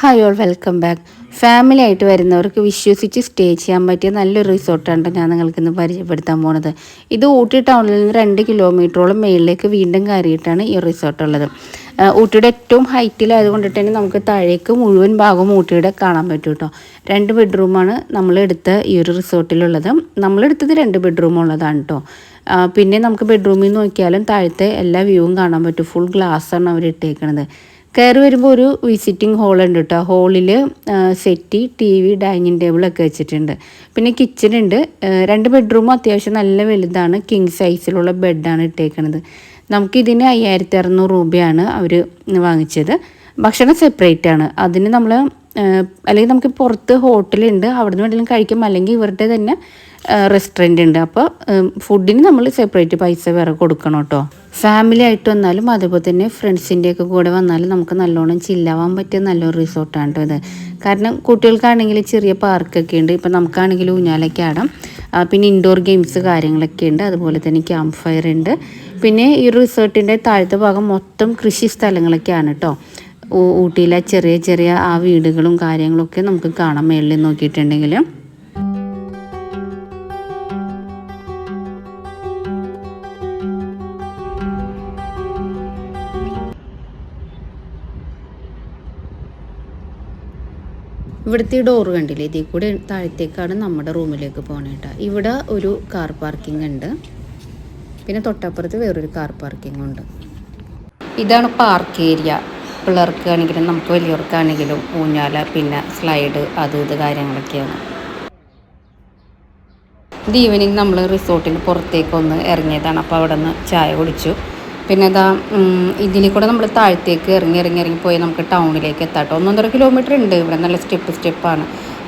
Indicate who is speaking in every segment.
Speaker 1: Hi all welcome back family ആയിട്ട് വരുന്നവർക്ക് വിശ്വസിച്ച് സ്റ്റേ ചെയ്യാൻ പറ്റിയ നല്ലൊരു റിസോർട്ടാണ് ഞാൻ നിങ്ങൾക്ക് ഇന്ന് പരിചയപ്പെടുത്താൻ പോണത്. ഇത് ഊട്ടി ടൗണിൽ നിന്ന് രണ്ട് കിലോമീറ്ററോളം മേളിലേക്ക് വീണ്ടും കയറിയിട്ടാണ് ഈ റിസോർട്ട് ഉള്ളത്. ഊട്ടിയുടെ ഏറ്റവും ഹൈറ്റിലായതുകൊണ്ട് തന്നെ നമുക്ക് താഴേക്ക് മുഴുവൻ ഭാഗവും ഊട്ടിയുടെ കാണാൻ പറ്റും കേട്ടോ രണ്ട് ബെഡ്റൂമാണ് നമ്മൾ എടുത്ത ഈ ഒരു റിസോർട്ടിലുള്ളത് നമ്മളെടുത്തത് രണ്ട് ബെഡ്റൂം ഉള്ളതാണ് കേട്ടോ പിന്നെ നമുക്ക് ബെഡ്റൂമിൽ നോക്കിയാലും താഴത്തെ എല്ലാ വ്യൂവും കാണാൻ പറ്റും. ഫുൾ ഗ്ലാസ് ആണ് അവർ ഇട്ടേക്കണത് കയറി വരുമ്പോൾ ഒരു വിസിറ്റിംഗ് ഹോൾ ഉണ്ട് കേട്ടോ ഹോളിൽ സെറ്റി ടി വി ഡൈനിങ് ടേബിളൊക്കെ വെച്ചിട്ടുണ്ട്. പിന്നെ കിച്ചൺ ഉണ്ട്. രണ്ട് ബെഡ്റൂമും അത്യാവശ്യം നല്ല വലുതാണ്. കിങ് സൈസിലുള്ള ബെഡാണ് ഇട്ടേക്കണത്. നമുക്കിതിന് അയ്യായിരത്തി അറുന്നൂറ് രൂപയാണ് അവർ വാങ്ങിച്ചത്. ഭക്ഷണം സെപ്പറേറ്റ് ആണ്. അതിന് നമ്മൾ അല്ലെങ്കിൽ നമുക്ക് പുറത്ത് ഹോട്ടലുണ്ട് അവിടെ നിന്ന് വേണമെങ്കിലും കഴിക്കും. അല്ലെങ്കിൽ ഇവരുടെ തന്നെ റെസ്റ്റോറന്റ് ഉണ്ട്. അപ്പോൾ ഫുഡിന് നമ്മൾ സെപ്പറേറ്റ് പൈസ വേറെ കൊടുക്കണം കേട്ടോ ഫാമിലി ആയിട്ട് വന്നാലും അതുപോലെ തന്നെ ഫ്രണ്ട്സിന്റെയൊക്കെ കൂടെ വന്നാലും നമുക്ക് നല്ലോണം ചില്ലാവാൻ പറ്റിയ നല്ലൊരു റിസോർട്ടാണ് കേട്ടോ ഇത്. കാരണം കുട്ടികൾക്കാണെങ്കിൽ ചെറിയ പാർക്കൊക്കെ ഉണ്ട്. ഇപ്പം നമുക്കാണെങ്കിൽ ഊഞ്ഞാലൊക്കെ ആടാം. പിന്നെ ഇൻഡോർ ഗെയിംസ് കാര്യങ്ങളൊക്കെ ഉണ്ട്. അതുപോലെ തന്നെ ക്യാമ്പ് ഫയർ ഉണ്ട്. പിന്നെ ഈ റിസോർട്ടിന്റെ താഴത്തെ ഭാഗം മൊത്തം കൃഷി സ്ഥലങ്ങളൊക്കെയാണ് കേട്ടോ ഊട്ടിയിലെ ചെറിയ ചെറിയ ആ വീടുകളും കാര്യങ്ങളൊക്കെ നമുക്ക് കാണാം. മേളിൽ നോക്കിയിട്ടുണ്ടെങ്കിൽ ഇവിടുത്തെ ഡോറ് കണ്ടില്ലേ? ഇതിൽ കൂടെ താഴത്തേക്കാണ് നമ്മുടെ റൂമിലേക്ക് പോകണേട്ടാ ഇവിടെ ഒരു കാർ പാർക്കിംഗ് ഉണ്ട്. പിന്നെ തൊട്ടപ്പുറത്ത് വേറൊരു കാർ പാർക്കിംഗ് ഉണ്ട്. ഇതാണ് പാർക്ക് ഏരിയ പിള്ളേർക്കാണെങ്കിലും നമുക്ക് വലിയവർക്കാണെങ്കിലും ഊഞ്ഞാല പിന്നെ സ്ലൈഡ് അത് ഇത് കാര്യങ്ങളൊക്കെയാണ്. ഇത് ഈവനിങ് നമ്മൾ റിസോർട്ടിന് പുറത്തേക്കൊന്ന് ഇറങ്ങിയതാണ്. അപ്പോൾ അവിടെ നിന്ന് ചായ കുടിച്ചു. പിന്നെ ഇതാ ഇതിൽ കൂടെ നമ്മൾ താഴത്തേക്ക് ഇറങ്ങി ഇറങ്ങി ഇറങ്ങി പോയി നമുക്ക് ടൗണിലേക്ക് എത്താട്ടോ ഒന്നൊന്നര കിലോമീറ്റർ ഉണ്ട്. ഇവിടെ നല്ല സ്റ്റെപ്പ് സ്റ്റെപ്പാണ്.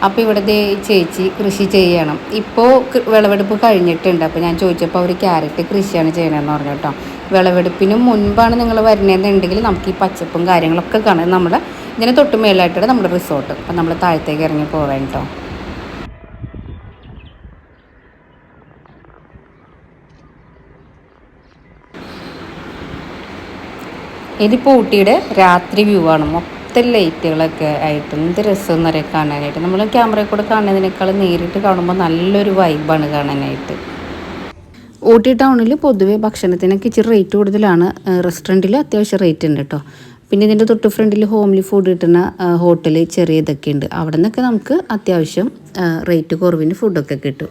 Speaker 1: അപ്പോൾ ഇവിടെ ദേ ഈ ചേച്ചി കൃഷി ചെയ്യണം. ഇപ്പോൾ വിളവെടുപ്പ് കഴിഞ്ഞിട്ടുണ്ട്. അപ്പോൾ ഞാൻ ചോദിച്ചപ്പോൾ അവർ ക്യാരറ്റ് കൃഷിയാണ് ചെയ്യണമെന്ന് പറഞ്ഞു കേട്ടോ വിളവെടുപ്പിന് മുൻപാണ് നിങ്ങൾ വരുന്നതെന്നുണ്ടെങ്കിൽ നമുക്ക് ഈ പച്ചപ്പും കാര്യങ്ങളൊക്കെ കാണാം. നമ്മൾ ഇതിന് തൊട്ട് മേലായിട്ടാണ് നമ്മുടെ റിസോർട്ട്. അപ്പം നമ്മൾ താഴത്തേക്ക് ഇറങ്ങി പോകാൻ കേട്ടോ ഇതിപ്പോൾ ഊട്ടിയുടെ രാത്രി വ്യൂ ആണ്. മൊത്തം ലൈറ്റുകളൊക്കെ ആയിട്ട് എന്ത് രസം എന്നറിയാം കാണാനായിട്ട്? നമ്മൾ ക്യാമറയിൽ കൂടെ കാണുന്നതിനേക്കാൾ നേരിട്ട് കാണുമ്പോൾ നല്ലൊരു വൈബാണ് കാണാനായിട്ട്. ഊട്ടി ടൗണിൽ പൊതുവേ ഭക്ഷണത്തിനൊക്കെ ഇച്ചിരി റേറ്റ് കൂടുതലാണ്. റെസ്റ്റോറന്റിൽ അത്യാവശ്യം റേറ്റ് ഉണ്ട് കേട്ടോ പിന്നെ ഇതിന്റെ തൊട്ട് ഫ്രണ്ടിൽ ഹോംലി ഫുഡ് കിട്ടുന്ന ഹോട്ടൽ ചെറിയതൊക്കെ ഉണ്ട്. അവിടെ നിന്നൊക്കെ നമുക്ക് അത്യാവശ്യം റേറ്റ് കുറവിന് ഫുഡൊക്കെ കിട്ടും.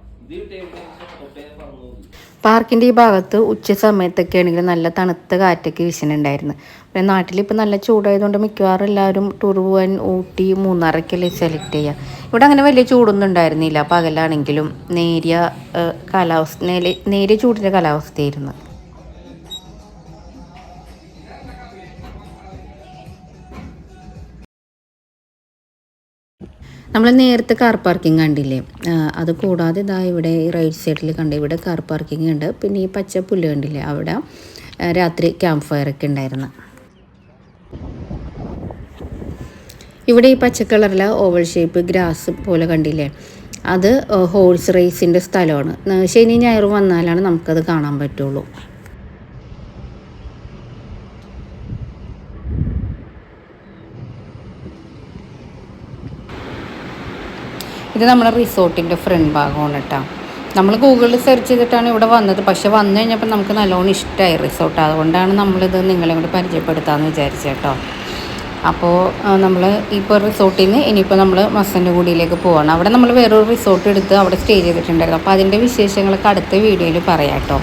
Speaker 1: പാർക്കിന്റെ ഈ ഭാഗത്ത് ഉച്ച സമയത്തൊക്കെ ആണെങ്കിൽ നല്ല തണുത്ത കാറ്റൊക്കെ വീശുന്നുണ്ടായിരുന്നു. പിന്നെ നാട്ടിൽ ഇപ്പോൾ നല്ല ചൂടായതുകൊണ്ട് മിക്കവാറും എല്ലാവരും ടൂർ പോകാൻ ഊട്ടി മൂന്നാറൊക്കെയല്ലേ സെലക്ട് ചെയ്യുക ഇവിടെ അങ്ങനെ വലിയ ചൂടൊന്നും ഉണ്ടായിരുന്നില്ല പകലാണെങ്കിലും നേരിയ കാലാവസ്ഥ നേരിയ ചൂടിന്റെ കാലാവസ്ഥയായിരുന്നു. നമ്മൾ നേരത്തെ കാർ പാർക്കിംഗ് കണ്ടില്ലേ? അത് കൂടാതെ ഇതാ ഇവിടെ റൈറ്റ് സൈഡിൽ കണ്ട ഇവിടെ കാർ പാർക്കിംഗ് ഉണ്ട്. പിന്നെ ഈ പച്ച പുല്ല് കണ്ടില്ലേ? അവിടെ രാത്രി ക്യാമ്പ് ഫയർ ഒക്കെ ഉണ്ടായിരുന്നു. ഇവിടെ ഈ പച്ച കളറിലെ ഓവൽ ഷേപ്പ് ഗ്രാസ് പോലെ കണ്ടില്ലേ? അത് ഹോൾസ് റേസിന്റെ സ്ഥലമാണ്. ശനി ഞായർ വന്നാലാണ് നമുക്കത് കാണാൻ പറ്റുള്ളൂ. ഇത് നമ്മുടെ റിസോർട്ടിന്റെ ഫ്രണ്ട് ഭാഗമാണ് കേട്ടോ. നമ്മൾ ഗൂഗിളിൽ സെർച്ച് ചെയ്തിട്ടാണ് ഇവിടെ വന്നത്. പക്ഷെ വന്നു കഴിഞ്ഞപ്പോൾ നമുക്ക് നല്ലോണം ഇഷ്ടമായി റിസോർട്ട്. അതുകൊണ്ടാണ് നമ്മളിത് നിങ്ങളെ കൂടി പരിചയപ്പെടുത്താമെന്ന് വിചാരിച്ചത് കേട്ടോ. അപ്പോൾ നമ്മൾ ഇപ്പോൾ റിസോർട്ടിൽ നിന്ന് ഇനിയിപ്പോൾ നമ്മൾ മസന്നഗുഡിയിലേക്ക് പോവാണ്. അവിടെ നമ്മൾ വേറൊരു റിസോർട്ട് എടുത്ത് അവിടെ സ്റ്റേ ചെയ്തിട്ടുണ്ടായിരുന്നു. അപ്പോൾ അതിന്റെ വിശേഷങ്ങളൊക്കെ അടുത്ത വീഡിയോയിൽ പറയാം കേട്ടോ.